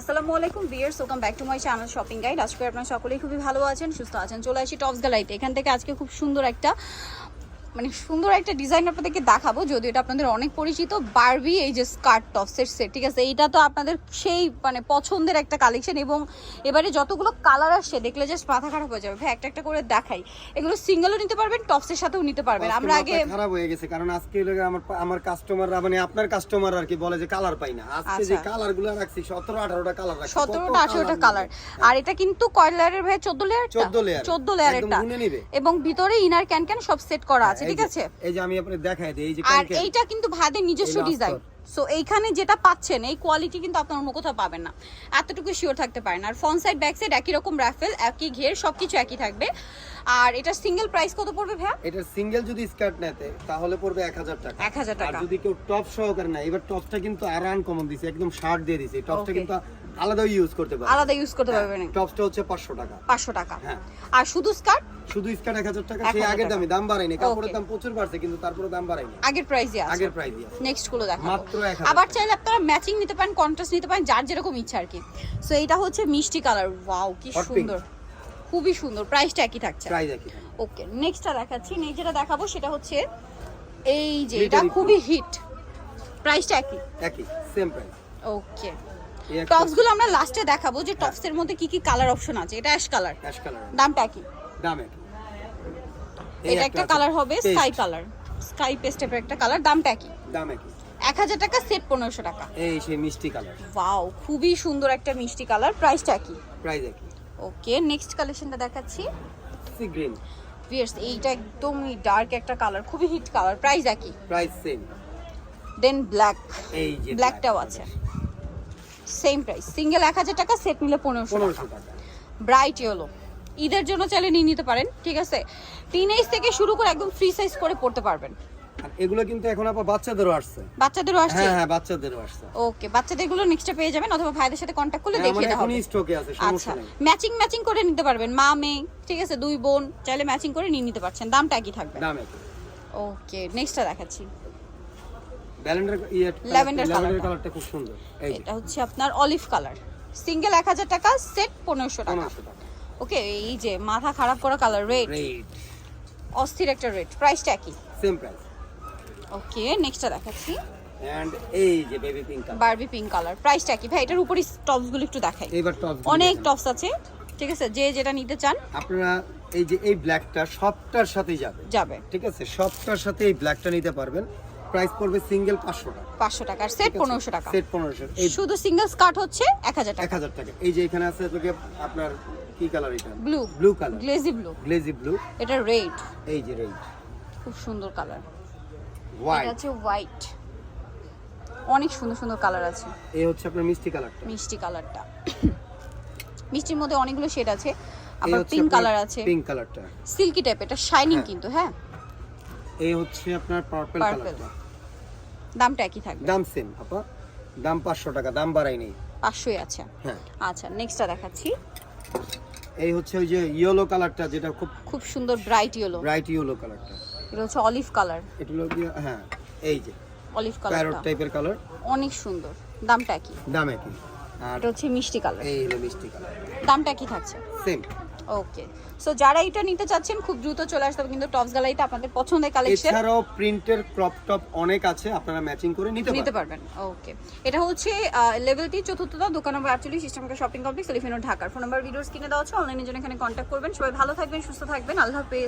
আসসালামু আলাইকুম viewers welcome back to my channel shopping guide আজকে আপনারা সকলেই খুবই ভালো আছেন, সুস্থ আছেন। চলে আসি টপস গ্যালারিতে এখান থেকে আজকে খুব সুন্দর একটা মানে সুন্দর একটা ডিজাইন আপনাদেরকে দেখাবো যদিও এটা আপনাদের অনেক পরিচিত। বারবি এই যে স্কার্ট টপসের সেট ঠিক আছে? এইটা তো আপনাদের সেই মানে পছন্দের একটা কালেকশন এবং এবারে যতগুলো কালার আসছে দেখলে জাস্ট মাথা খারাপ হয়ে যাবে। ভাই একটা একটা করে দেখাই। এগুলো সিঙ্গেলও নিতে পারবেন টপসের সাথেও নিতে পারবেন। আমরা আগে খারাপ হয়ে গেছে কারণ আজকে আমার আমার কাস্টমাররা মানে আপনার কাস্টমার আর কি বলে যে কালার পাই না। আজকে যে আচ্ছা। কালারগুলো রাখছি সতেরো আঠারোটা কালার রাখছি সতেরোটা আঠেরোটা কালার আর এটা কিন্তু কয় লেয়ারের ভাই? চোদ্দ লেয়ার 14 লেয়ার চোদ্দ একদম লেয়ারেরটা এবং ভিতরে ইনার ক্যান ক্যান সব সেট করা আছে। ঠিক আছে? এই যে আমি আপনাকে দেখাই দিই এই যে আর এইটা কিন্তু ভাইদের নিজস্ব ডিজাইন সো এইখানে যেটা পাচ্ছেন এই কোয়ালিটি কিন্তু আপনার অন্য কোথাও পাবেন না। এতটুকু শিওর থাকতে পারেন। আর ফ্রন্ট সাইড ব্যাক সাইড একই রকম রাফেল একই ঘের সবকিছু একই থাকবে। আর এটা সিঙ্গেল প্রাইস কত পড়বে ভাইয়া? এটা সিঙ্গেল যদি স্কার্ট নেতে তাহলে পড়বে এক হাজার টাকা। এক হাজার আর টাকা যদি কেউ টপ সহকারে না এবার টপটা কিন্তু আর আনকমন দিছে একদম শার্ট দিয়ে দিছে। টপটা কিন্তু আলাদা ইউজ করতে পারবে আলাদা ইউজ করতে পারবেন। টপসটা হচ্ছে পাঁচশো টাকা। পাঁচশো টাকা। হ্যাঁ। আর শুধু স্কার্ট শুধু স্কার্ট এক হাজার টাকা সেই আগের। দামে দাম বাড়ায়নি। কাপড়ের দাম প্রচুর বাড়ছে কিন্তু তারপরে দাম বাড়ায়নি। আগের প্রাইসে আছে। আগের প্রাইস দিয়ে নেক্সটগুলো দেখাবো। মাত্র 1000 আবার চাইলে আপনারা ম্যাচিং নিতে পারেন কন্ট্রাস্ট নিতে পারেন যার যেরকম ইচ্ছা আর কি। সো এটা হচ্ছে মিষ্টি কালার ওয়াও কি সুন্দর। খুবই সুন্দর। প্রাইসটা একই থাকছে। প্রাইস একই ওকে নেক্সটটা দেখাচ্ছি। নেক্সট যেটা দেখাবো সেটা হচ্ছে এই যে এটা খুবই হিট প্রাইসটা একই। একই সেম প্রাইস ওকে টপসগুলো আমরা লাস্টে দেখাবো যে টপস এর মধ্যে কি কি কালার অপশন আছে? এটা অ্যাশ কালার অ্যাশ কালার দামটা একই। দাম এটা একটা কালার হবে স্কাই কালার স্কাই পেস্ট টাইপের একটা কালার দামটা একই। দাম একই। এক হাজার টাকা সেট পনেরোশো টাকা। এই সেই মিষ্টি কালার ওয়াও খুবই সুন্দর একটা মিষ্টি কালার প্রাইসটা একই প্রাইস একই। ওকে নেক্সট কালেকশনটা দেখাচ্ছি। সি গ্রিন ভিয়ার্স এইটা একদমই ডার্ক একটা কালার খুবই হিট কালার প্রাইস একই। প্রাইস সেম দেন ব্ল্যাক এই যে ব্ল্যাকটাও আছে। সেম প্রাইস সিঙ্গেল এক হাজার টাকা সেট নিলে পনেরোশো টাকা। ব্রাইট ইয়েলো ঈদের জন্য চাইলে নিয়ে নিতে পারেন ঠিক আছে? টিন এজ থেকে শুরু করে একদম ফ্রি সাইজ করে পড়তে পারবেন। এগুলো কিন্তু এখন আবার বাচ্চাদেরও আসছে। বাচ্চাদেরও আসছে? হ্যাঁ হ্যাঁ বাচ্চাদেরও আসছে। ওকে বাচ্চাদেরগুলো নেক্সটে পেয়ে যাবেন অথবা ভাইদের সাথে কন্ট্যাক্ট করলে হ্যাঁ, দেখিয়ে মানে দেওয়া এখনই স্টকে আছে আচ্ছা ম্যাচিং ম্যাচিং করে নিতে পারবেন। মা মেয়ে ঠিক আছে? দুই বোন চাইলে ম্যাচিং করে নিয়ে নিতে পারছেন। দামটা একই থাকবে। দাম একই। ওকে নেক্সটটা দেখাচ্ছি। ইয়ে ল্যাভেন্ডার কালারটা খুব সুন্দর এটা হচ্ছে আপনার অলিভ কালার সিঙ্গেল এক হাজার টাকা সেট টাকা। ওকে এই যে মাথা খারাপ করা কালার রেড অস্থির একটা রেড প্রাইসটা একই? সেম প্রাইস ওকে নেক্সটটা দেখাচ্ছি। এন্ড এই যে baby pink colour Barbie pink colour প্রাইসটা কি ভাই এটার উপরই টপসগুলো একটু দেখাই। এইবার টপ অনেক টপস আছে। ঠিক আছে যে যেটা নিতে চান। আপনারা এই যে এই ব্ল্যাকটা সবটার সাথেই যাবে। যাবে। ঠিক আছে সবটার সাথে এই ব্ল্যাকটা নিতে পারবেন। প্রাইস পড়বে সিঙ্গেল পাঁচশো টাকা। পাঁচশো টাকার সেট পনেরোশো টাকা। সেট পনেরোশো। এই শুধু সিঙ্গেল স্কার্ট হচ্ছে এক হাজার এক টাকা হাজার টাকা। এই যে এখানে আছে আপনার কি কালার এটা? Blue. Blue colour. Glazy blue. Glazy blue. এটা রেড। এই যে রেড। খুব সুন্দর কালার। হোয়াইট হচ্ছে হোয়াইট। অনেক সুন্দর সুন্দর কালার আছে। এই হচ্ছে আপনার মিষ্টি কালারটা। মিষ্টি কালারটা। মিষ্টির মধ্যে অনেকগুলো শেড আছে আবার পিঙ্ক কালার আছে। পিঙ্ক কালারটা। সিল্কি টাইপ এটা শাইনিং হ্যাঁ। কিন্তু হ্যাঁ। এই হচ্ছে আপনার পার্পল। কালারটা। দামটা একই থাকবে। দাম সেম আপা। দাম পাঁচশো টাকা দাম বাড়াই নেই। পাঁচশোই আছে। হ্যাঁ। আচ্ছা নেক্সটটা দেখাচ্ছি। এই হচ্ছে ওই যে ইয়েলো কালারটা যেটা খুব খুব সুন্দর ব্রাইট ইয়েলো ব্রাইট ইয়েলো কালারটা এটা হচ্ছে অলিভ কালার এটা হলো হ্যাঁ এই যে অলিভ কালার প্যারট টাইপের কালার অনেক সুন্দর। দামটা একই। দাম একই। আর এটা হচ্ছে মিষ্টি কালার এই হলো মিষ্টি কালার দামটা একই থাকছে। সেম ওকে সো যারা এটা নিতে চাচ্ছেন খুব দ্রুত চলে আসতে হবে কিন্তু টপস গ্যালারিতে আপনাদের পছন্দের কালেকশন এছাড়াও প্রিন্টের ক্রপ টপ অনেক আছে আপনারা ম্যাচিং করে নিতে নিতে পারবেন। ওকে এটা হচ্ছে লেভেলটি চতুর্থতা দোকান নম্বর সিস্টেমকা শপিং কমপ্লেক্স এলিফেনো ঢাকার ফোন নাম্বার ভিডিওস কিনে দেওয়া হচ্ছে অনলাইনের জন্য এখানে কন্ট্যাক্ট করবেন। সবাই ভালো থাকবেন সুস্থ থাকবেন আল্লাহ হাফেজ।